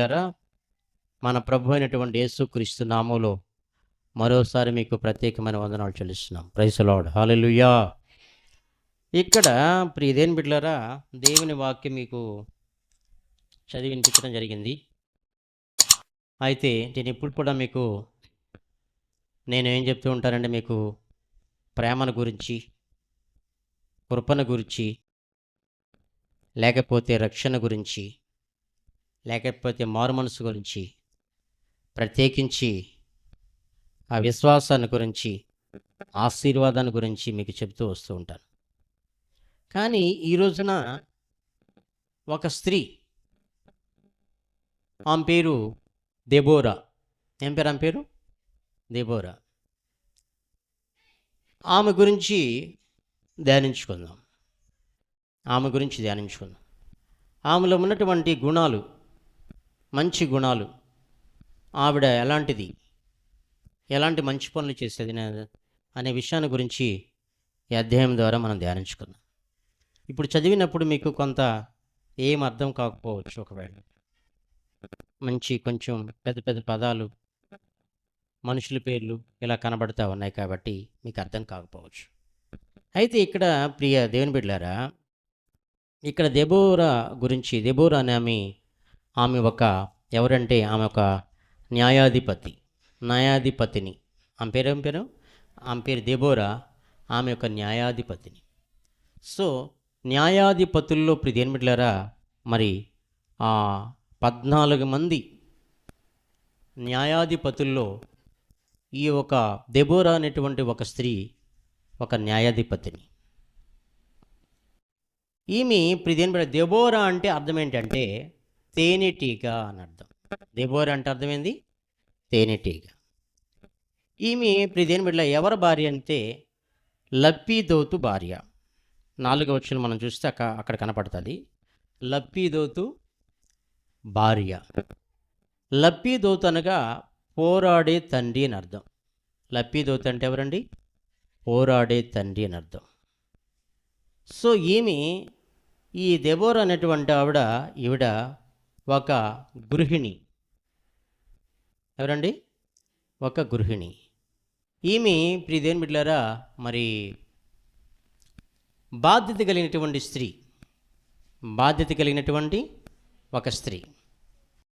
బిడ్డలారా మన ప్రభు అయినటువంటి యేసుక్రీస్తు నామంలో మరోసారి మీకు ప్రత్యేకమైన వందనాలు చెల్లిస్తున్నాం. ప్రైస్ లార్డ్ హాలెలుయా ఇక్కడ ప్రియదేని బిడ్డలారా దేవుని వాక్యం మీకు చదివి వినిపించడం జరిగింది. అయితే నేను ఇప్పుడు కూడా మీకు నేను ఏం చెప్తూ ఉంటానంటే మీకు ప్రేమను గురించి కృపను గురించి లేకపోతే రక్షణ గురించి లేకపోతే మారు మనసు గురించి ప్రత్యేకించి ఆ విశ్వాసాన్ని గురించి ఆశీర్వాదాన్ని గురించి మీకు చెప్తూ వస్తూ ఉంటాను. కానీ ఈ రోజున ఒక స్త్రీ ఆమె పేరు దెబోరా ఏం పేరు? ఆమె పేరు దెబోరా ఆమె గురించి ధ్యానించుకుందాం. ఆమె గురించి ధ్యానించుకుందాం. ఆమెలో ఉన్నటువంటి గుణాలు మంచి గుణాలు. ఆవిడ ఎలాంటిది? ఎలాంటి మంచి పనులు చేసేది అనే విషయాన్ని గురించి ఈ అధ్యాయం ద్వారా మనం ధ్యానించుకున్నాం ఇప్పుడు చదివినప్పుడు మీకు కొంత ఏం అర్థం కాకపోవచ్చు ఒకవేళ. మంచి కొంచెం పెద్ద పెద్ద పదాలు మనుషుల పేర్లు ఇలా కనబడతా ఉన్నాయి కాబట్టి మీకు అర్థం కాకపోవచ్చు. అయితే ఇక్కడ ప్రియ దేవుని బిడ్డారా ఇక్కడ దెబోరా గురించి దెబోరా అనే ఆమె ఆమె ఒక ఎవరంటే ఆమె ఒక న్యాయాధిపతి న్యాయాధిపతిని. ఆమె పేరు ఏం పేరు? ఆమె పేరు దెబోరా ఆమె ఒక న్యాయాధిపతిని. సో న్యాయాధిపతుల్లో ఇప్పుడు దేని మరి ఆ పద్నాలుగు మంది న్యాయాధిపతుల్లో ఈ ఒక దెబోరా అనేటువంటి ఒక స్త్రీ ఒక న్యాయాధిపతిని. ఈమె ఇప్పుడు దేని దెబోరా అంటే అర్థం ఏంటంటే తేనెటీగ అని అర్థం. దెబోరా అంటే అర్థమైంది? తేనెటీగ. ఈమె ప్రిదేని దేని బిడ్డ ఎవరి భార్య అంటే లప్పీదోతు భార్య. నాలుగవ వచ్చిన మనం చూస్తే అక్క అక్కడ కనపడుతుంది. లప్పీదోతు భార్య. లప్పీదోతు అనగా పోరాడే తండ్రి అని అర్థం. లప్పీదోతు అంటే ఎవరండి? పోరాడే తండ్రి అని అర్థం. సో ఈమె ఈ దెబోర్ అనేటువంటి ఆవిడ ఈవిడ ఒక గృహిణి. ఎవరండి? ఒక గృహిణి. ఈమె ప్రియదేని బిడ్డారా మరి బాధ్యత కలిగినటువంటి స్త్రీ. బాధ్యత కలిగినటువంటి ఒక స్త్రీ.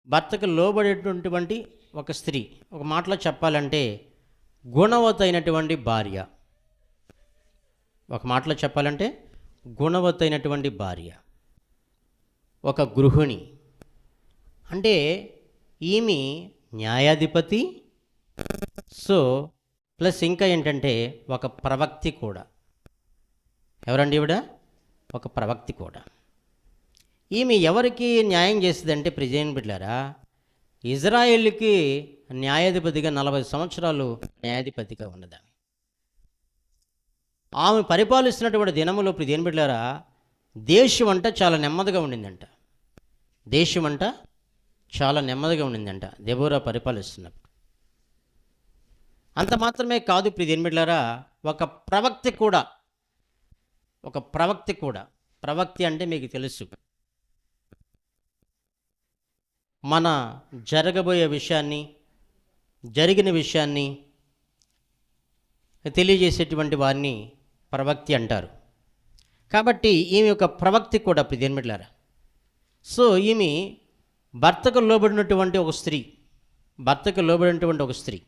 భర్తకు లోబడేటటువంటి ఒక స్త్రీ. ఒక మాటలో చెప్పాలంటే గుణవతైనటువంటి భార్య. ఒక మాటలో చెప్పాలంటే గుణవతైనటువంటి భార్య. ఒక గృహిణి. అంటే ఈమె న్యాయాధిపతి సో ప్లస్ ఇంకా ఏంటంటే ఒక ప్రవక్తి కూడా. ఎవరండి ఈవిడ? ఒక ప్రవక్తి కూడా. ఈమె ఎవరికి న్యాయం చేసిందంటే ప్రిజైన్ బిడ్డారా ఇజ్రాయెల్కి న్యాయాధిపతిగా నలభై సంవత్సరాలు న్యాయాధిపతిగా ఉన్నదా? ఆమె పరిపాలిస్తున్నటువంటి దినములో ప్రిజైన్ బిడ్డారా దేశం అంట చాలా నెమ్మదిగా ఉండిందంట. దేశం అంట చాలా నెమ్మదిగా ఉండిందంట. దెబోరా పరిపాలిస్తున్నప్పుడు. అంత మాత్రమే కాదు ప్రిజైన్ బిడ్డారా ఒక ప్రవక్తి కూడా ఒక ప్రవక్తి కూడా ప్రవక్తి అంటే మీకు తెలుసు. మన జరగబోయే విషయాన్ని జరిగిన విషయాన్ని తెలియజేసేటువంటి వారిని ప్రవక్తి అంటారు. కాబట్టి ఈమె ఒక ప్రవక్తి కూడా ప్రిదేన్మిట్లారా సో ఈమె భర్తకు లోబడినటువంటి ఒక స్త్రీ భర్తకు లోబడినటువంటి ఒక స్త్రీ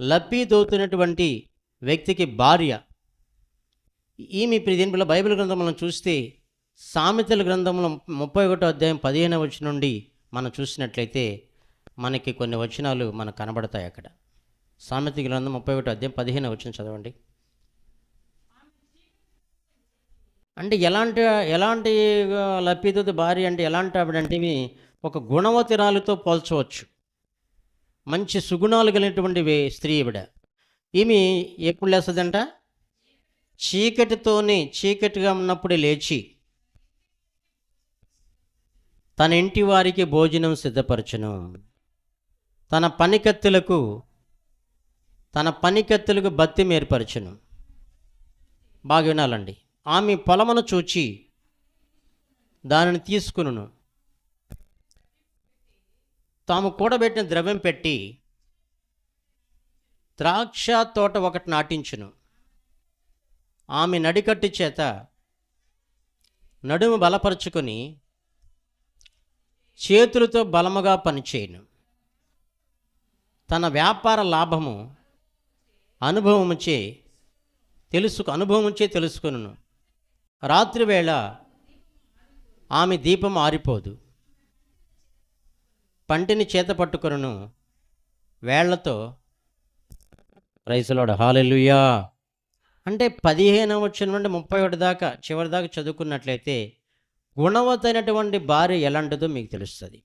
లప్పి దోతున్నటువంటి వ్యక్తికి భార్య. ఈమె దీనిపల్ల బైబిల్ గ్రంథం మనం చూస్తే సామెతల గ్రంథంలో ముప్పై ఒకటో అధ్యాయం పదిహేను వచ్చిన నుండి మనం చూసినట్లయితే మనకి కొన్ని వచనాలు మనకు కనబడతాయి అక్కడ. సామెత గ్రంథం ముప్పై ఒకటో అధ్యాయం పదిహేను వచ్చిన చదవండి. అంటే ఎలాంటి ఎలాంటి లప్పిదోతి భార్య అంటే ఎలాంటి ఆవిడంటే ఒక గుణవతిరాలతో పోల్చవచ్చు. మంచి సుగుణాలు కలిగినటువంటి స్త్రీ ఈవిడ. ఈమె ఎప్పుడు లేస్తుందంట? చీకటితోనే చీకటిగా ఉన్నప్పుడే లేచి తన ఇంటి వారికి భోజనం సిద్ధపరచును. తన పనికత్తులకు తన పనికత్తులకు బత్తి ఏర్పరచును. బాగా వినాలండి ఆమె పొలమును చూచి దానిని తీసుకును తాము కూడబెట్టిన ద్రవ్యం పెట్టి ద్రాక్ష తోట ఒకటి నాటించును. ఆమె నడికట్టు చేత నడుము బలపరుచుకొని చేతులతో బలముగా పనిచేయను. తన వ్యాపార లాభము అనుభవముచే తెలుసు అనుభవముచే తెలుసుకును రాత్రివేళ ఆమె దీపం ఆరిపోదు. పంటిని చేత పట్టుకొను వేళ్ళతో రైసులోడ హాలెలుయా. అంటే పదిహేను వచ్చిన నుండి ముప్పై ఒకటి దాకా చివరి దాకా చదువుకున్నట్లయితే గుణవతైనటువంటి భార్య ఎలాంటిదో మీకు తెలుస్తుంది.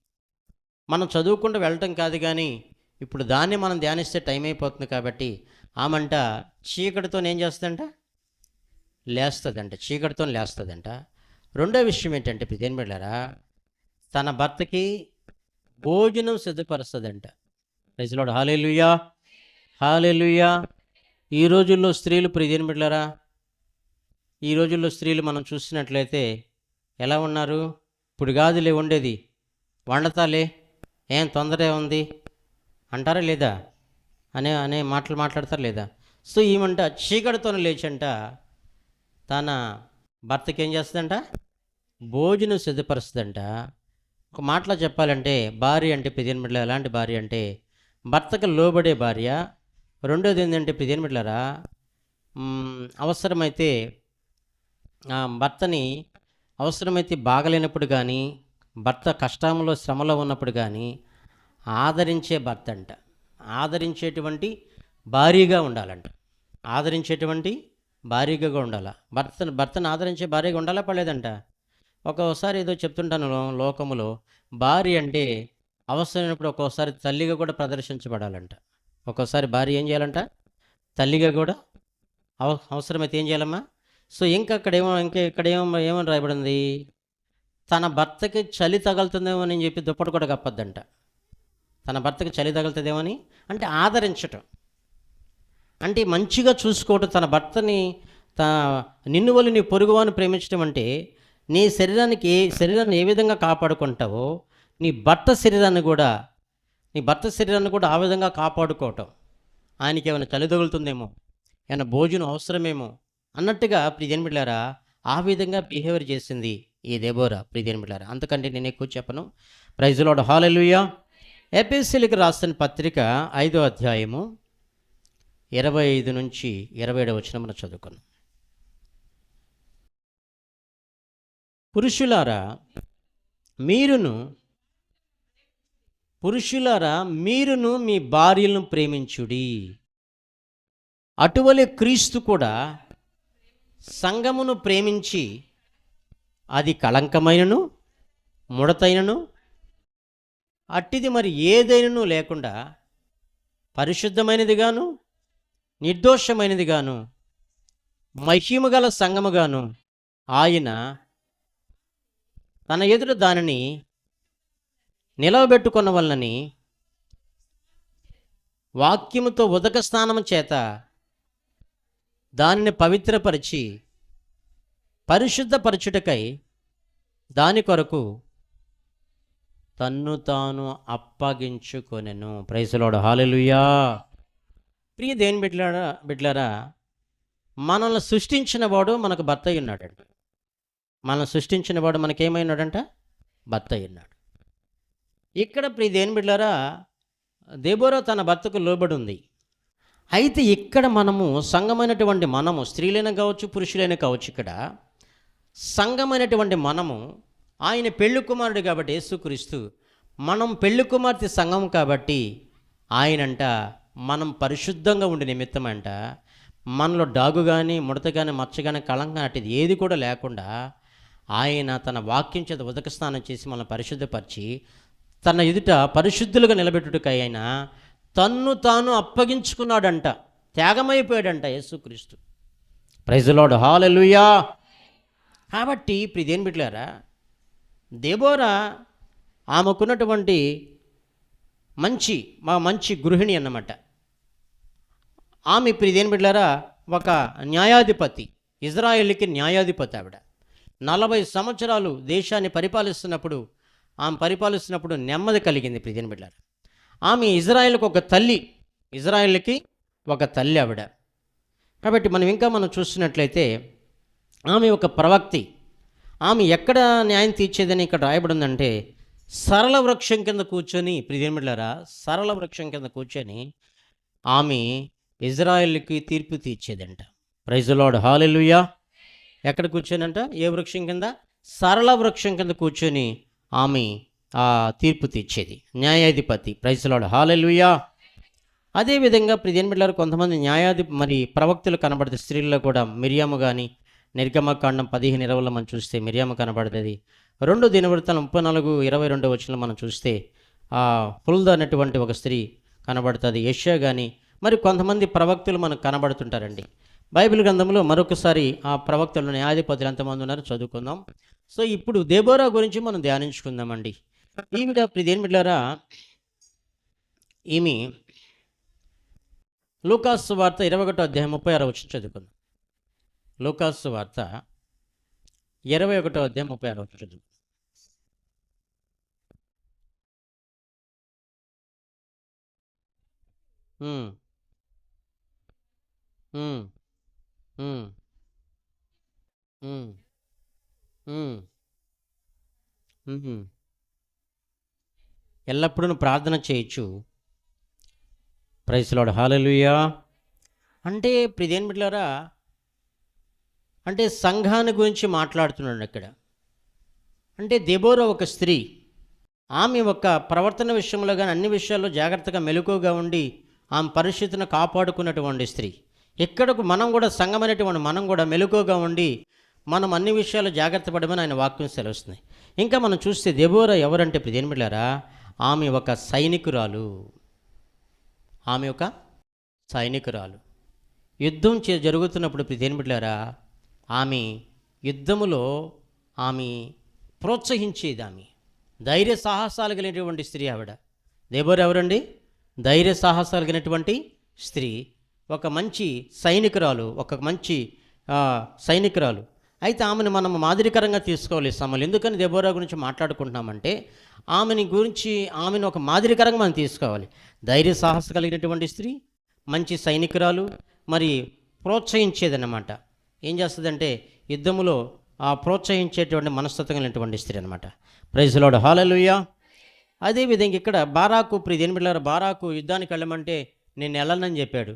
మనం చదువుకుంటూ వెళ్ళటం కాదు కానీ ఇప్పుడు దాన్ని మనం ధ్యానిస్తే టైం అయిపోతుంది కాబట్టి ఆమంట చీకటితో ఏం చేస్తుందంట? లేస్తుందంట. చీకటితో లేస్తుందంట. రెండో విషయం ఏంటంటే ఇదేం వెళ్ళారా తన భర్తకి భోజనం సిద్ధపరుస్తుందంట. ప్రజలోడు హాలేలుయ్యా హాలేలుయ్యా ఈ రోజుల్లో స్త్రీలు ప్రిదేని బిడ్డారా ఈ రోజుల్లో స్త్రీలు మనం చూసినట్లయితే ఎలా ఉన్నారు? ఇప్పుడు కాదులే ఉండేది. వండతాలే. ఏం తొందర ఉంది? అంటారా లేదా? అనే అనే మాటలు మాట్లాడతారా లేదా? సో ఈమంట చీకటితో లేచంట. తన భర్తకి ఏం చేస్తుందంట? భోజనం సిద్ధపరుస్తుందంట. ఒక మాటలో చెప్పాలంటే భార్య అంటే పిదియన్ బిడ్డలు ఎలాంటి భార్య అంటే భర్తకు లోబడే భార్య. రెండోది ఏంటంటే పిదియన్ బిడ్డలరా అవసరమైతే ఆ, భర్తని అవసరమైతే బాగలేనప్పుడు కానీ భర్త కష్టంలో శ్రమలో ఉన్నప్పుడు కానీ ఆదరించే భర్త అంట ఆదరించేటువంటి భారీగా ఉండాలంట. ఆదరించేటువంటి భారీగా ఉండాలా. భర్తను భర్తను ఆదరించే భారీగా ఉండాలా? పడలేదంట ఒక్కోసారి ఏదో చెప్తుంటాను లోకములో భార్య అంటే అవసరమైనప్పుడు ఒక్కోసారి తల్లిగా కూడా ప్రదర్శించబడాలంట. ఒక్కోసారి భార్య ఏం చేయాలంట? తల్లిగా కూడా అవ అవసరమైతే ఏం చేయాలమ్మా? సో ఇంకా అక్కడ ఏమో ఇంకా ఇక్కడ ఏమో ఏమని రాయబడింది? తన భర్తకి చలి తగులుతుందేమో అని చెప్పి దుప్పటి కూడా కప్పద్దంట. తన భర్తకి చలి తగులుతుందేమని అంటే ఆదరించటం. అంటే మంచిగా చూసుకోవటం తన భర్తని త నిన్ను వల్ల నీ పొరుగువాని ప్రేమించడం అంటే నీ శరీరానికి శరీరాన్ని ఏ విధంగా కాపాడుకుంటావో నీ భర్త శరీరాన్ని కూడా నీ భర్త శరీరాన్ని కూడా ఆ విధంగా కాపాడుకోవటం. ఆయనకి ఏమైనా చలి తగులుతుందేమో ఏమైనా భోజనం అవసరమేమో అన్నట్టుగా ప్రియన్ బిడ్డారా ఆ విధంగా బిహేవియర్ చేసింది ఈ దేబోరా ప్రియన్ బిడ్డారా అంతకంటే నేను ఎక్కువ చెప్పను. Praise Lord hallelujah. ఎపిఎస్సీలకు రాసిన పత్రిక ఐదో అధ్యాయము ఇరవై ఐదు నుంచి ఇరవై ఏడు వచ్చిన మనం చదువుకున్నాం. పురుషులారా మీరును పురుషులారా మీరును మీ భార్యలను ప్రేమించుడి. అటువలే క్రీస్తు కూడా సంఘమును ప్రేమించి అది కళంకమైనను ముడతైనను అట్టిది మరి ఏదైనను లేకుండా పరిశుద్ధమైనదిగాను నిర్దోషమైనదిగాను మహిమగల సంగముగాను ఆయన తన ఎదుట దానిని నిలవబెట్టుకున్న వలనని వాక్యముతో ఉదక స్నానము చేత దానిని పవిత్రపరిచి పరిశుద్ధపరచుటకై దాని కొరకు తన్ను తాను అప్పగించుకొనెను. ప్రైసలోడు హాలెలుయా ప్రియ దేని బిడ్లారా బిడ్లారా మనల్ని సృష్టించిన వాడు మనకు భర్త ఉన్నాడండి. మనం సృష్టించిన వాడు మనకేమైనాడంట? భర్త అయి ఉన్నాడు ఇక్కడ ప్రియ దేని బిడ్డారా దేబోరా తన భర్తకు లోబడి ఉంది అయితే ఇక్కడ మనము సంఘమైనటువంటి మనము స్త్రీలైన కావచ్చు పురుషులైనా కావచ్చు ఇక్కడ సంఘమైనటువంటి మనము ఆయన పెళ్ళి కుమారుడు కాబట్టి యేసుక్రీస్తు మనం పెళ్ళి కుమార్తె సంఘం కాబట్టి ఆయనంట మనం పరిశుద్ధంగా ఉండే నిమిత్తం అంట మనలో డాగు కానీ ముడత కానీ మచ్చ కానీ కళంక అటుది ఏది కూడా లేకుండా ఆయన తన వాక్యం చేత ఉదక స్నానం చేసి మనల్ని పరిశుద్ధపరిచి తన ఎదుట పరిశుద్ధులుగా నిలబెట్టుటకై ఆయన తన్ను తాను అప్పగించుకున్నాడంట త్యాగమైపోయాడంట యేసుక్రీస్తు. ప్రైజులోడ్ హాలెలుయా కాబట్టి ఇప్పుడు ఇదేం బిడ్డారా దేబోరా ఆమెకున్నటువంటి మంచి మా మంచి గృహిణి అన్నమాట. ఆమె ఇప్పుడు ఇదేం బిడ్డారా ఒక న్యాయాధిపతి ఇజ్రాయెల్కి న్యాయాధిపతి ఆవిడ. నలభై సంవత్సరాలు దేశాన్ని పరిపాలిస్తున్నప్పుడు ఆమె పరిపాలిస్తున్నప్పుడు నెమ్మది కలిగింది ప్రిజన్ బిడ్డారు. ఆమె ఇజ్రాయెల్కి ఒక తల్లి ఇజ్రాయెల్కి ఒక తల్లి ఆవిడ. కాబట్టి మనం ఇంకా మనం చూస్తున్నట్లయితే ఆమె ఒక ప్రవక్తి. ఆమె ఎక్కడ న్యాయం తీర్చేదని ఇక్కడ రాయబడిందంటే సరళ వృక్షం కింద కూర్చొని ప్రిజమిళ్ళరా సరళ వృక్షం కింద కూర్చొని ఆమె ఇజ్రాయెల్కి తీర్పు తీర్చేదంట. ప్రైజులాడ్ హాలెలుయా. ఎక్కడ కూర్చొనంట? ఏ వృక్షం కింద? సరళ వృక్షం కింద కూర్చొని ఆమె ఆ తీర్పు తీర్చేది. న్యాయాధిపతి. ప్రైజులాడ్ హాలెలుయా అదేవిధంగా ప్రిజన్మిళ్ళారు కొంతమంది న్యాయాధి మరి ప్రవక్తలు కనబడుతుంది స్త్రీల్లో కూడా మిరియాము కానీ నిర్గమకాండం పదిహేను ఇరవైలో మనం చూస్తే మిరియాము కనబడుతుంది. రెండు దినవృత్తాలు ముప్పై నాలుగు ఇరవై రెండు వచ్చిన మనం చూస్తే ఆ అనేటువంటి ఒక స్త్రీ కనబడుతుంది. యష్యా కానీ మరి కొంతమంది ప్రవక్తలు మనకు కనబడుతుంటారండి. బైబిల్ గ్రంథంలో మరొకసారి ఆ ప్రవక్తలు న్యాయాధిపతులు ఎంతమంది ఉన్నారో చదువుకుందాం. సో ఇప్పుడు దేబోరా గురించి మనం ధ్యానించుకుందామండి. ఈవిడ ప్రిదేమిట్లారా ఈమె లూకాస్ వార్త ఇరవై ఒకటో అధ్యాయం ముప్పై ఆరో వచ్చి చదువుకుందాం. లూకాస్ వార్త ఇరవై ఒకటో అధ్యాయం ముప్పై ఆరో వచ్చి చదువు Hmm. Hmm. ఎల్లప్పుడూ ప్రార్థన చేయొచ్చు. ప్రైస్లాడు హాలలుయా అంటే ప్రిదేన్ బిడ్లారా అంటే సంఘాన్ని గురించి మాట్లాడుతున్నాడు అక్కడ. అంటే దెబోరా ఒక స్త్రీ ఆమె ఒక ప్రవర్తన విషయంలో కానీ అన్ని విషయాల్లో జాగ్రత్తగా మెలుకువగా ఉండి ఆమె పరిస్థితిని కాపాడుకున్నటువంటి స్త్రీ. ఇక్కడకు మనం కూడా సంఘమైనటువంటి మనం కూడా మెలకుగా ఉండి మనం అన్ని విషయాలు జాగ్రత్త పడమని ఆయన వాక్యం సెలవుస్తుంది. ఇంకా మనం చూస్తే దెబోరా ఎవరంటే ఇప్పుడు బిడ్లారా ఆమె ఒక సైనికురాలు. ఆమె ఒక సైనికురాలు. యుద్ధం చే జరుగుతున్నప్పుడు ఇప్పుడు బిడ్డారా ఆమె యుద్ధములో ఆమె ప్రోత్సహించేది ఆమె ధైర్య సాహసాలు కలిగినటువంటి స్త్రీ ఆవిడ. దేబోరు ఎవరండి? ధైర్య సాహసాలు కలిగినటువంటి స్త్రీ. ఒక మంచి సైనికురాలు ఒక మంచి సైనికురాలు. అయితే ఆమెను మనం మాదిరికరంగా తీసుకోవాలి సమలు. ఎందుకని దెబోరా గురించి మాట్లాడుకుంటున్నామంటే ఆమెని గురించి ఆమెను ఒక మాదిరికరంగా మనం తీసుకోవాలి. ధైర్య సాహస కలిగినటువంటి స్త్రీ మంచి సైనికురాలు మరి ప్రోత్సహించేదన్నమాట. ఏం చేస్తుందంటే యుద్ధములో ఆ ప్రోత్సహించేటువంటి మనస్తత్వం కలిగినటువంటి స్త్రీ అనమాట ప్రైజ్లోడ్ హాలలుయ్యా అదేవిధంగా ఇక్కడ బారాకు ప్రియ బిళ్ళారు బారాకు యుద్ధానికి వెళ్ళమంటే నేను వెళ్ళనని చెప్పాడు.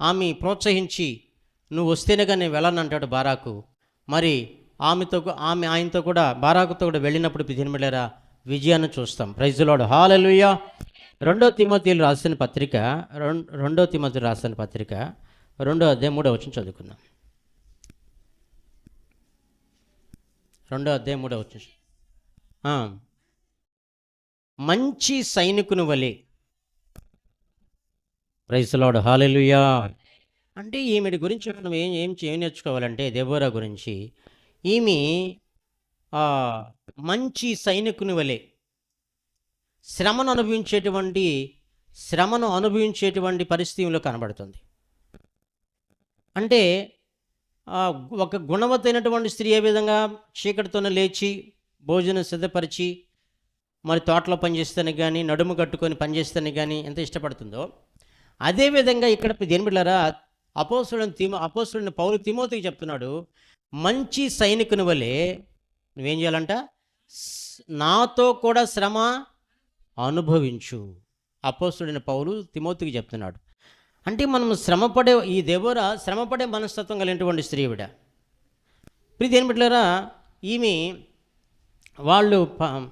ఆమె ప్రోత్సహించి నువ్వు వస్తేనే కానీ నేను వెళ్ళను అంటాడు బారాకు. మరి ఆమెతో ఆమె ఆయనతో కూడా బారాకుతో కూడా వెళ్ళినప్పుడు ప్రియ విజయాన్ని చూస్తాం. Praise the lord hallelujah. రెండో తిమోతిలు రాసిన పత్రిక రెండో తిమోతి రాసిన పత్రిక రెండో అధ్యాయం మూడో వచ్చిన చదువుకుందాం. రెండో అధ్యాయం మూడో వచ్చిన మంచి సైనికుని వలె ప్రైస్లాడు హాలెలుయా అంటే ఈమెడి గురించి మనం ఏం ఏం ఏం నేర్చుకోవాలంటే దెబోరా గురించి. ఈమె మంచి సైనికుని వలె శ్రమను అనుభవించేటువంటి శ్రమను అనుభవించేటువంటి పరిస్థితిలో కనబడుతుంది. అంటే ఒక గుణవతైనటువంటి స్త్రీ ఏ విధంగా చీకటితోనే లేచి భోజనం సిద్ధపరిచి మరి తోటలో పనిచేస్తానికి కానీ నడుము కట్టుకొని పనిచేస్తానికి కానీ ఎంత ఇష్టపడుతుందో అదేవిధంగా ఇక్కడ దేని బిడ్డారా? తిమో అపోసుడిని పౌరు తిమోతికి చెప్తున్నాడు మంచి సైనికుని వలె నువ్వేం చేయాలంట? నాతో కూడా శ్రమ అనుభవించు. అపోస్తుడైన పౌలు తిమోతికి చెప్తున్నాడు. అంటే మనం శ్రమపడే ఈ దేవర శ్రమపడే మనస్తత్వం కలిగినటువంటి స్త్రీ విడ ప్రీతి ఈమె వాళ్ళు ప-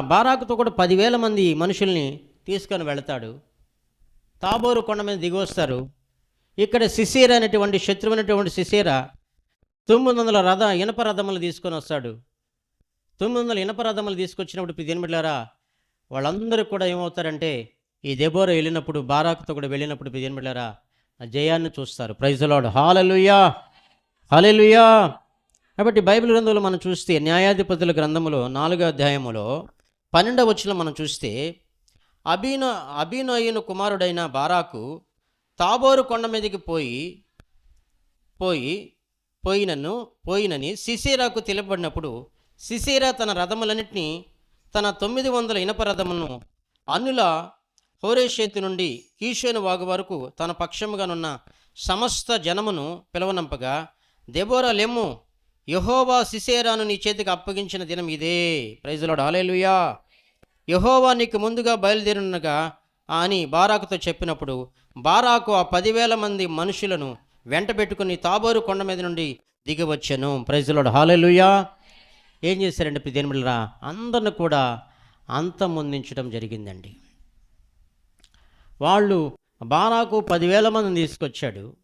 బారాకుతో కూడా పదివేల మంది మనుషుల్ని తీసుకొని వెళతాడు. తాబోరు కొండ మీద దిగొస్తారు ఇక్కడ శిశీర అనేటువంటి శత్రువైనటువంటి శిశీర తొమ్మిది వందల రథ ఇనప రథములు తీసుకొని వస్తాడు. తొమ్మిది వందల ఇనప రథములు తీసుకొచ్చినప్పుడు ఇప్పుడు వాళ్ళందరూ కూడా ఏమవుతారంటే ఈ దెబోర వెళ్ళినప్పుడు బారాకుతో కూడా వెళ్ళినప్పుడు ఇప్పుడు ఆ జయాన్ని చూస్తారు. Praise the Lord hallelujah hallelujah కాబట్టి బైబిల్ గ్రంథంలో మనం చూస్తే న్యాయాధిపతుల గ్రంథములో నాలుగో అధ్యాయములో పన్నెండవ వచ్చిన మనం చూస్తే అభిన అభినయును కుమారుడైన బారాకు తాబోరు కొండ మీదకి పోయి పోయి పోయినను పోయినని సిసీరాకు తెలియబడినప్పుడు సిసీరా తన రథములన్నింటినీ తన తొమ్మిది వందల ఇనప రథమును అన్నుల హోరేషేతు నుండి కీషోను వాగు వరకు తన పక్షముగానున్న సమస్త జనమును పిలవనంపగా దెబోరా లెమ్ము యహోవా సిసేరాను నీ చేతికి అప్పగించిన దినం ఇదే. ప్రైజ్లో డాలేలుయా యహోవా నీకు ముందుగా బయలుదేరునగా అని బారాకుతో చెప్పినప్పుడు బారాకు ఆ పదివేల మంది మనుషులను వెంట పెట్టుకుని తాబోరు కొండ మీద నుండి దిగివచ్చాను ప్రైజులోడు హాలెలుయా ఏం చేశారండి దేనిమిళ్ళరా అందరిని కూడా అంతమొందించడం జరిగిందండి. వాళ్ళు బారాకు పదివేల మందిని తీసుకొచ్చాడు.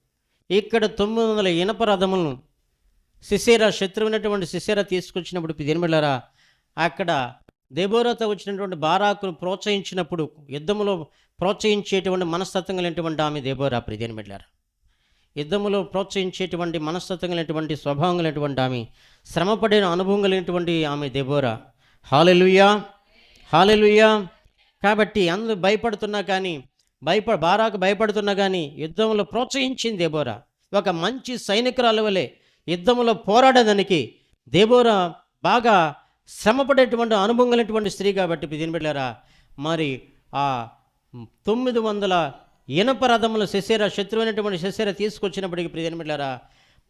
ఇక్కడ తొమ్మిది వందల ఇనప రథములను సిసేర శత్రువునటువంటి సిసేర తీసుకొచ్చినప్పుడు దేనిమిళ్ళరా అక్కడ దేబోరతో వచ్చినటువంటి బారాకును ప్రోత్సహించినప్పుడు యుద్ధములో ప్రోత్సహించేటువంటి మనస్తత్వం కలిగినటువంటి ఆమె దేబోరా ప్రిదేని బిడ్డారు. యుద్ధములో ప్రోత్సహించేటువంటి మనస్తత్వం కలిగినటువంటి స్వభావం కలిగినటువంటి ఆమె శ్రమపడిన అనుభవం కలిగినటువంటి ఆమె దేబోరా. హాలెలుయా! హాలెలుయా! కాబట్టి అందరూ భయపడుతున్నా కానీ భయప బారాకు భయపడుతున్నా కానీ యుద్ధంలో ప్రోత్సహించింది దేబోరా. ఒక మంచి సైనికురాలు వలె యుద్ధంలో పోరాడేదానికి దేబోరా బాగా శ్రమపడేటువంటి అనుభవం కలిగినటువంటి స్త్రీ కాబట్టి దీని బిడ్డారా మరి ఆ తొమ్మిది వందల ఇనప రథములు శశిర శత్రువైనటువంటి శశిర తీసుకొచ్చినప్పటికీ ప్రియని బిడ్డారా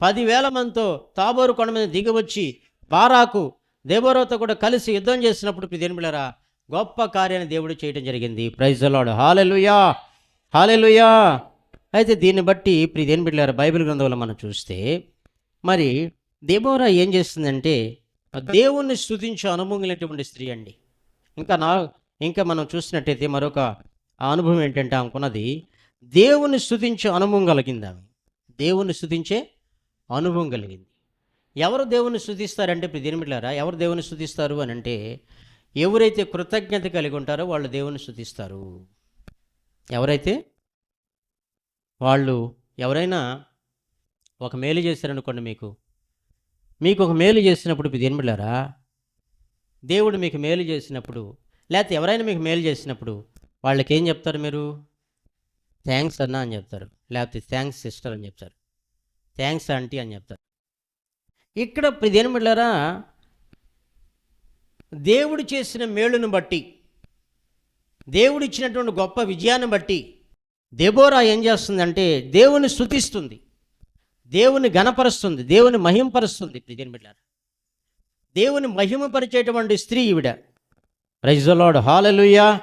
పదివేల మందితో తాబోరు కొండ మీద దిగివచ్చి బారాకు దేవోరావుతో కూడా కలిసి యుద్ధం చేసినప్పుడు ప్రియని బిడ్డారా గొప్ప కార్యాన్ని దేవుడు చేయడం జరిగింది. ప్రైజ్ లాడ్ హాలెలుయా హాలెలుయా అయితే దీన్ని బట్టి ప్రియని బిడ్డారా బైబిల్ గ్రంథంలో మనం చూస్తే మరి దేబోరా ఏం చేస్తుందంటే దేవుణ్ణి స్థుతించే అనుభవం కలిగినటువంటి స్త్రీ అండి. ఇంకా నా ఇంకా మనం చూసినట్టయితే మరొక అనుభవం ఏంటంటే అనుకున్నది దేవుని స్థుతించే అనుభవం కలిగింది ఆమె. దేవుని స్థుతించే అనుభవం కలిగింది. ఎవరు దేవుని స్థుతిస్తారంటే ఇప్పుడు దీని ఎవరు దేవుని స్థుతిస్తారు అని అంటే ఎవరైతే కృతజ్ఞత కలిగి ఉంటారో వాళ్ళు దేవుని స్థుతిస్తారు ఎవరైతే? వాళ్ళు ఎవరైనా ఒక మేలు చేశారనుకోండి మీకు మీకు ఒక మేలు చేసినప్పుడు ఇప్పుడు దేవుడు మీకు మేలు చేసినప్పుడు లేకపోతే ఎవరైనా మీకు మేలు చేసినప్పుడు వాళ్ళకి ఏం చెప్తారు మీరు? థ్యాంక్స్ అన్నా అని చెప్తారు లేకపోతే థ్యాంక్స్ సిస్టర్ అని చెప్తారు థ్యాంక్స్ ఆంటీ అని చెప్తారు. ఇక్కడ ఇప్పుడు దేవుడు చేసిన మేలును బట్టి దేవుడు ఇచ్చినటువంటి గొప్ప విజయాన్ని బట్టి దెబోరా ఏం చేస్తుందంటే దేవుని స్థుతిస్తుంది దేవుని గణపరుస్తుంది దేవుని మహింపరుస్తుంది. ప్రియని బిడ్డారు దేవుని మహిమపరిచేటువంటి స్త్రీ ఈవిడ. రైజలాడ్ హాలలుయా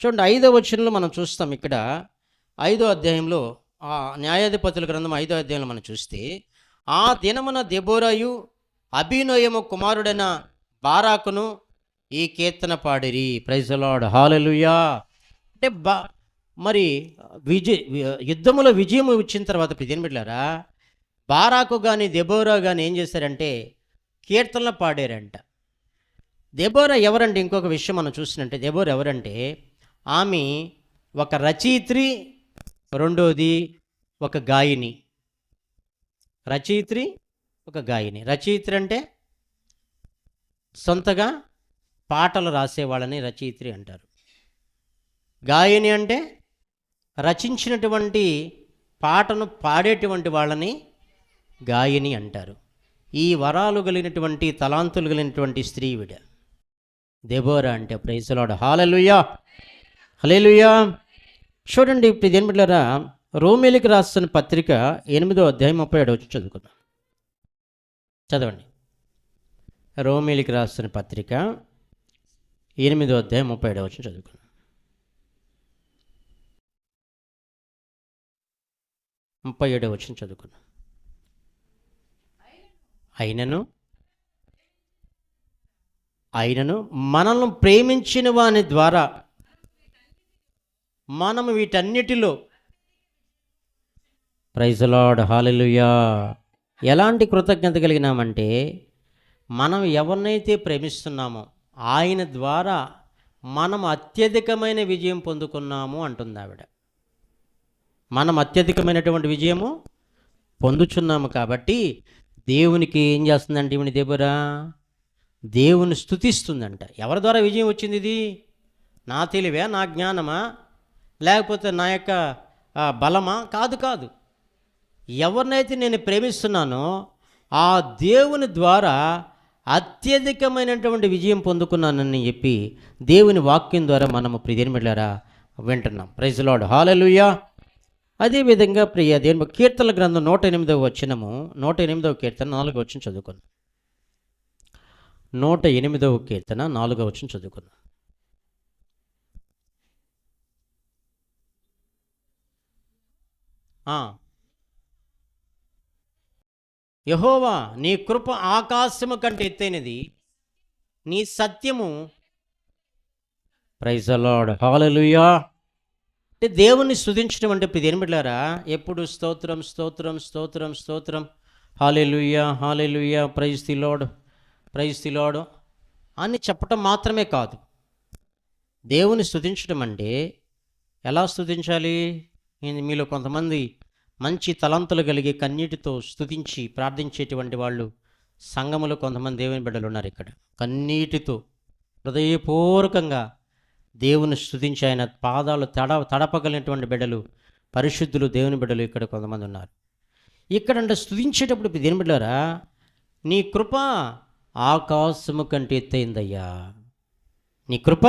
చూడండి ఐదో వచనంలో మనం చూస్తాం ఇక్కడ. ఐదో అధ్యాయంలో ఆ న్యాయాధిపతుల గ్రంథం ఐదో అధ్యాయంలో మనం చూస్తే ఆ దినమున దెబోరాయు అభినయము కుమారుడైన బారాకును ఈ కీర్తన పాడిరి. ప్రైజలాడ్ హాలలుయా అంటే బా మరి విజయ యుద్ధములో విజయం వచ్చిన తర్వాత ప్రియని బిడ్డారా బారాకు కానీ దెబోరా కానీ ఏం చేశారంటే కీర్తనలు పాడారంట. దెబోరా ఎవరంటే ఇంకొక విషయం మనం చూసినట్టే దెబోరా ఎవరంటే ఆమె ఒక రచయిత్రి రెండోది ఒక గాయని. రచయిత్రి ఒక గాయని. రచయిత్రి అంటే సొంతగా పాటలు రాసేవాళ్ళని రచయిత్రి అంటారు. గాయని అంటే రచించినటువంటి పాటను పాడేటువంటి వాళ్ళని గాయని అంటారు. ఈ వరాలు కలిగినటువంటి తలాంతులు కలిగినటువంటి స్త్రీ విడ. దెబోరా అంటే ప్రైజలాడు హాలలుయా హలేలుయా చూడండి ఇప్పుడు ఇదేం బిడ్డారా రోమిలికి రాస్తున్న పత్రిక ఎనిమిదో అధ్యాయం ముప్పై ఏడు వచ్చి చదువుకుందాం. చదవండి. రోమిలికి రాస్తున్న పత్రిక ఎనిమిదో అధ్యాయం ముప్పై ఏడవ వచ్చి చదువుకుందాం. ముప్పై ఏడవ వచ్చిన చదువుకున్నాం అయినను అయినను మనల్ని ప్రేమించిన వాని ద్వారా మనం వీటన్నిటిలో ప్రైజలాడ్ హాలెలుయా ఎలాంటి కృతజ్ఞత కలిగినామంటే మనం ఎవరినైతే ప్రేమిస్తున్నామో ఆయన ద్వారా మనం అత్యధికమైన విజయం పొందుకున్నాము అంటుంది ఆవిడ. మనం అత్యధికమైనటువంటి విజయము పొందుచున్నాము కాబట్టి దేవునికి ఏం చేస్తుందంటే ఈమె దేబరా దేవుని స్థుతిస్తుందంట ఎవరి ద్వారా విజయం వచ్చింది ఇది? నా తెలివే? నా జ్ఞానమా? లేకపోతే నా యొక్క బలమా? కాదు కాదు. ఎవరినైతే నేను ప్రేమిస్తున్నానో ఆ దేవుని ద్వారా అత్యధికమైనటువంటి విజయం పొందుకున్నానని చెప్పి దేవుని వాక్యం ద్వారా మనము ప్రియమిళ్ళారా వింటున్నాం. ప్రైజ్ లాడ్ హాలలుయా అదేవిధంగా ప్రియ దేవుని కీర్తన గ్రంథం నూట ఎనిమిదవ వచ్చినము నూట ఎనిమిదవ కీర్తన నాలుగో వచ్చిన చదువుకున్నాం నూట ఎనిమిదవ కీర్తన నాలుగో వచ్చిన చదువుకున్నాం యహోవా నీ కృప ఆకాశము కంటే ఎత్తైనది. నీ సత్యము. Praise the Lord hallelujah. అంటే దేవుణ్ణి స్థుతించడం అంటే ఇప్పుడు దేని బిడ్డారా ఎప్పుడు స్తోత్రం స్తోత్రం స్తోత్రం స్తోత్రం. Hallelujah hallelujah praise the praise the అని చెప్పటం మాత్రమే కాదు. దేవుని స్థుతించడం అంటే ఎలా స్థుతించాలి ఇది మీలో కొంతమంది మంచి తలంతులు కలిగి కన్నీటితో స్థుతించి ప్రార్థించేటువంటి వాళ్ళు సంఘములో కొంతమంది దేవుని బిడ్డలు ఉన్నారు ఇక్కడ. కన్నీటితో హృదయపూర్వకంగా దేవుని స్తుతించి ఆయన పాదాలు తడ తడపగలిగినటువంటి బిడ్డలు పరిశుద్ధులు దేవుని బిడ్డలు ఇక్కడ కొంతమంది ఉన్నారు. ఇక్కడ అంటే స్థుతించేటప్పుడు దేని బిడ్డారా నీ కృప ఆకాశము కంటే ఎత్తైందయ్యా నీ కృప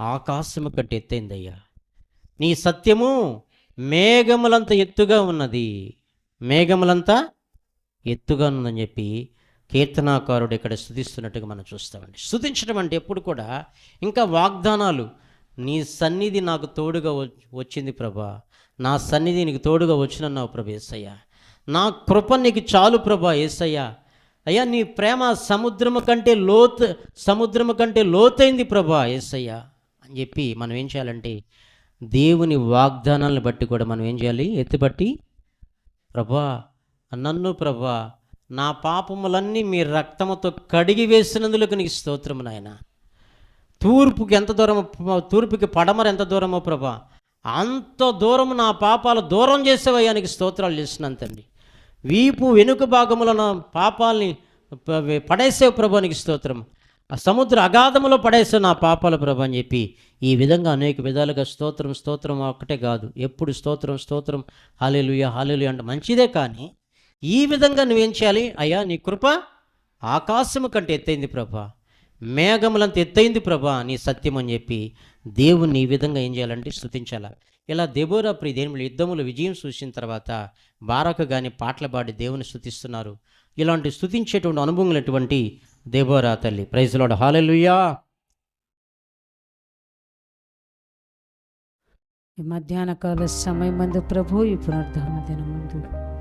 ఆకాశము కంటే ఎత్తైందయ్యా నీ సత్యము మేఘములంత ఎత్తుగా ఉన్నది. మేఘములంతా ఎత్తుగా ఉందని చెప్పి కీర్తనాకారుడు ఇక్కడ స్థుతిస్తున్నట్టుగా మనం చూస్తామండి. స్థుతించడం అంటే ఎప్పుడు కూడా ఇంకా వాగ్దానాలు నీ సన్నిధి నాకు తోడుగా వచ్చింది ప్రభా. నా సన్నిధి నీకు తోడుగా వచ్చినన్నావు ప్రభా ఏసయ్య. నా కృప నీకు చాలు ప్రభా ఏసయ్య. అయ్యా నీ ప్రేమ సముద్రము కంటే లోతు సముద్రము కంటే లోతైంది ప్రభా ఏసయ్య. అని చెప్పి మనం ఏం చేయాలంటే దేవుని వాగ్దానాలను బట్టి కూడా మనం ఏం చేయాలి? ఎత్తుబట్టి ప్రభా నన్ను ప్రభా నా పాపములన్నీ మీ రక్తముతో కడిగి వేసినందులకు నీకు స్తోత్రము నాయన. తూర్పుకి ఎంత దూరమో తూర్పుకి పడమర ఎంత దూరమో ప్రభా అంత దూరము నా పాపాలు దూరం చేసేవయ్యా నీకు స్తోత్రాలు చేస్తున్నాను తండ్రి. వీపు వెనుక భాగములో నా పాపాలని ప- పడేసేవు ప్రభా నీకు స్తోత్రం ఆ సముద్ర అగాధములో పడేసే నా పాపాల ప్రభా అని చెప్పి ఈ విధంగా అనేక విధాలుగా స్తోత్రం స్తోత్రం ఒక్కటే కాదు. ఎప్పుడు స్తోత్రం స్తోత్రం హాలేలుయ హాలేలుయ అంటే మంచిదే కానీ ఈ విధంగా నువ్వేం చేయాలి? అయ్యా నీ కృప ఆకాశము కంటే ఎత్తైంది ప్రభా. మేఘములంత ఎత్తైంది ప్రభా నీ సత్యం అని చెప్పి దేవుణ్ణి ఈ విధంగా ఏం చేయాలంటే స్తుతించాలా ఇలా దేబోరా ప్రియ దేవుని యుద్ధములు విజయం చూసిన తర్వాత బారక గాని పాటలు పాడి దేవుని స్థుతిస్తున్నారు. ఇలాంటి స్తుతించేటువంటి అనుభవములటువంటి దేబోరా తల్లి. ప్రైజ్లోడ హాలెలుయా మధ్యాహ్న కాల సమయమందు ప్రభు ఈ పునరుద్ధాన దినమందు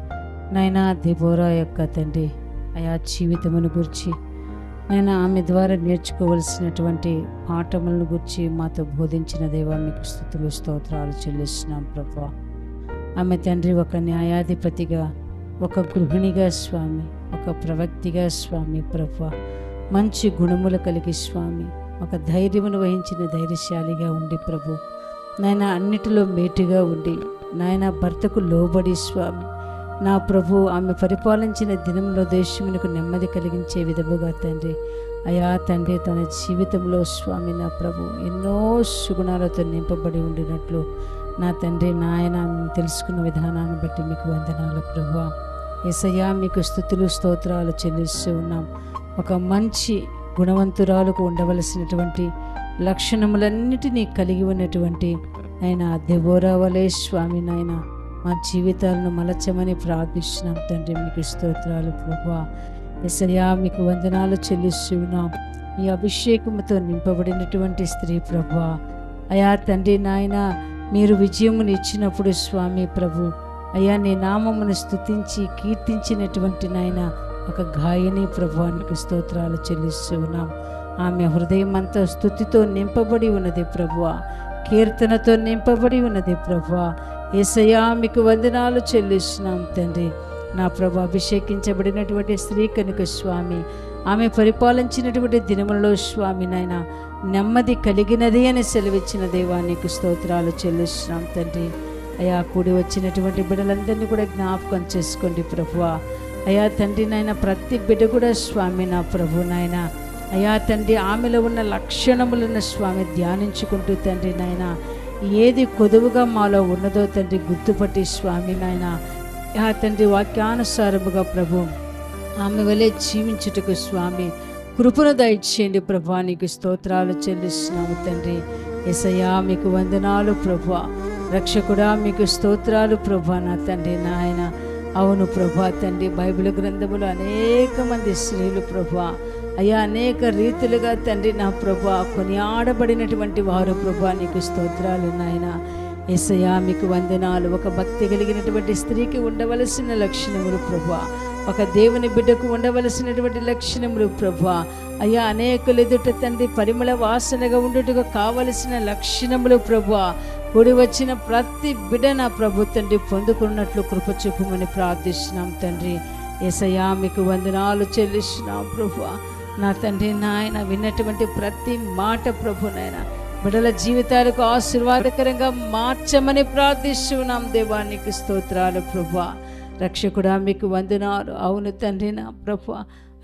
నైనా దిబోరా యొక్క తండ్రి ఆయా జీవితమును గురించి నేను ఆమె ద్వారా నేర్చుకోవలసినటువంటి పాఠములను గురించి మాతో బోధించిన దైవానికి స్థుతులు స్తోత్రాలు చెల్లిస్తున్నాం ప్రభా. ఆమె తండ్రి ఒక న్యాయాధిపతిగా ఒక గృహిణిగా స్వామి ఒక ప్రవక్తిగా స్వామి ప్రభా. మంచి గుణములు కలిగి స్వామి ఒక ధైర్యమును వహించిన ధైర్యశాలిగా ఉండి ప్రభు. నాయన అన్నిటిలో మేటుగా ఉండి నాయన భర్తకు లోబడి స్వామి నా ప్రభు ఆమె పరిపాలించిన దినంలో దేశమునకు నెమ్మది కలిగించే విధముగా తండ్రి. అయా తండ్రి తన జీవితంలో స్వామి నా ప్రభు ఎన్నో సుగుణాలతో నింపబడి ఉండినట్లు నా తండ్రి నాయన తెలుసుకున్న విధానాన్ని బట్టి మీకు వందనాలు ప్రభు ఎసయ్యా మీకు స్థుతులు స్తోత్రాలు చెల్లిస్తూ ఉన్నాం. ఒక మంచి గుణవంతురాలకు ఉండవలసినటువంటి లక్షణములన్నిటినీ కలిగి ఉన్నటువంటి ఆయన దెబోరా వలే స్వామి నాయన. మా జీవితాలను మలచమని ప్రార్థిస్తున్నాం తండ్రి. మీకు స్తోత్రాలు ప్రభా ఎసయా మీకు వందనాలు చెల్లిస్తున్నాం. ఈ అభిషేకముతో నింపబడినటువంటి స్త్రీ ప్రభా అయా తండ్రి నాయన మీరు విజయమును ఇచ్చినప్పుడు స్వామి ప్రభు అయ్యా నీ నామమును స్తుతించి కీర్తించినటువంటి నాయన ఒక గాయని ప్రభువానికి స్తోత్రాలు చెల్లిస్తున్నాం. ఆమె హృదయం అంతా స్థుతితో నింపబడి ఉన్నది ప్రభువ. కీర్తనతో నింపబడి ఉన్నది ప్రభువ. ఏసయ్యా మీకు వందనాలు చెల్లిస్తున్నాం తండ్రి. నా ప్రభు అభిషేకించబడినటువంటి స్త్రీ కనుక స్వామి ఆమె పరిపాలించినటువంటి దినములలో స్వామి నాయన నెమ్మది కలిగినది అని సెలవిచ్చిన దేవానికి స్తోత్రాలు చెల్లిస్తున్నాం తండ్రి. అయా కూడి వచ్చినటువంటి బిడ్డలందరినీ కూడా జ్ఞాపకం చేసుకోండి ప్రభువా. అయా తండ్రి నాయన ప్రతి బిడ్డ కూడా స్వామి నా ప్రభు నాయన. అయా తండ్రి ఆమెలో ఉన్న లక్షణములను స్వామి ధ్యానించుకుంటూ తండ్రి నాయన ఏది కొదువుగా మాలో ఉన్నదో తండ్రి గుర్తుపట్టి స్వామి నాయన. ఆ తండ్రి వాక్యానుసారముగా ప్రభు ఆమె వలె జీవించుటకు స్వామి కృపను దయచేయండి ప్రభా నీకు స్తోత్రాలు చెల్లిస్తున్నాము తండ్రి. ఎసయా మీకు వందనాలు ప్రభా రక్షకుడా మీకు స్తోత్రాలు ప్రభా నా తండ్రి నాయన. అవును ప్రభా తండ్రి బైబిల్ గ్రంథములు అనేక మంది స్త్రీలు ప్రభా అయ్యా అనేక రీతులుగా తండ్రి నా ప్రభా కొనియాడబడినటువంటి వారు ప్రభా నీకు స్తోత్రాలు నాయన. ఎసయా మీకు వందనాలు. ఒక భక్తి కలిగినటువంటి స్త్రీకి ఉండవలసిన లక్షణములు ప్రభా. ఒక దేవుని బిడ్డకు ఉండవలసినటువంటి లక్షణములు ప్రభా. అయ్యా అనేకులు ఎదుట తండ్రి పరిమళ వాసనగా ఉండుటకు కావలసిన లక్షణములు ప్రభా. కూడి వచ్చిన ప్రతి బిడ్డ నా ప్రభు తండ్రి పొందుకున్నట్లు కృప చూపమని ప్రార్థిస్తున్నాం తండ్రి. ఎసయా మీకు వందనాలు చెల్లిస్తున్నాం ప్రభు. నా తండ్రి నాయన విన్నటువంటి ప్రతి మాట ప్రభు నాయన బిడల జీవితాలకు ఆశీర్వాదకరంగా మార్చమని ప్రార్థిస్తున్నాం దేవానికి స్తోత్రాలు ప్రభు. రక్షకుడా మీకు వందనాలు. అవును తండ్రి నా ప్రభు.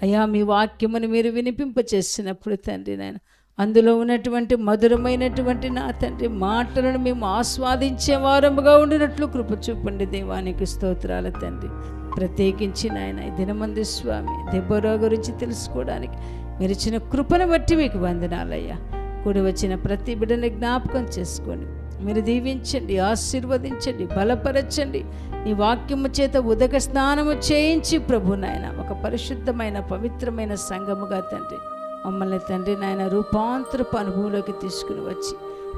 అయ్యా మీ వాక్యమును మీరు వినిపింపచేసినప్పుడు తండ్రి నేను అందులో ఉన్నటువంటి మధురమైనటువంటి నా తండ్రి మాటలను మేము ఆస్వాదించే వారముగా ఉండినట్లు కృప చూపండి దేవానికి స్తోత్రాల తండ్రి. ప్రత్యేకించి నాయన దినమంది స్వామి దెబ్బరో గురించి తెలుసుకోవడానికి మీరు ఇచ్చిన కృపను బట్టి మీకు వందనాలయ్యా. కూడి వచ్చిన ప్రతి బిడ్డని జ్ఞాపకం చేసుకోండి మీరు దీవించండి ఆశీర్వదించండి బలపరచండి. నీ వాక్యము చేత ఉదక స్నానము చేయించి ప్రభు నాయన ఒక పరిశుద్ధమైన పవిత్రమైన సంఘముగా తండ్రి మమ్మల్ని తండ్రి నాయన రూపాంతరపు అనుభవంలోకి తీసుకుని వచ్చి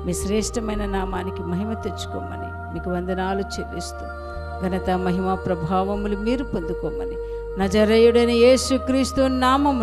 మీ శ్రేష్టమైన నామానికి మహిమ తెచ్చుకోమని మీకు వందనాలు చెల్లిస్తూ ఘనత మహిమ ప్రభావములు మీరు పొందుకోమని. నజరేయుడైన యేసుక్రీస్తు నామము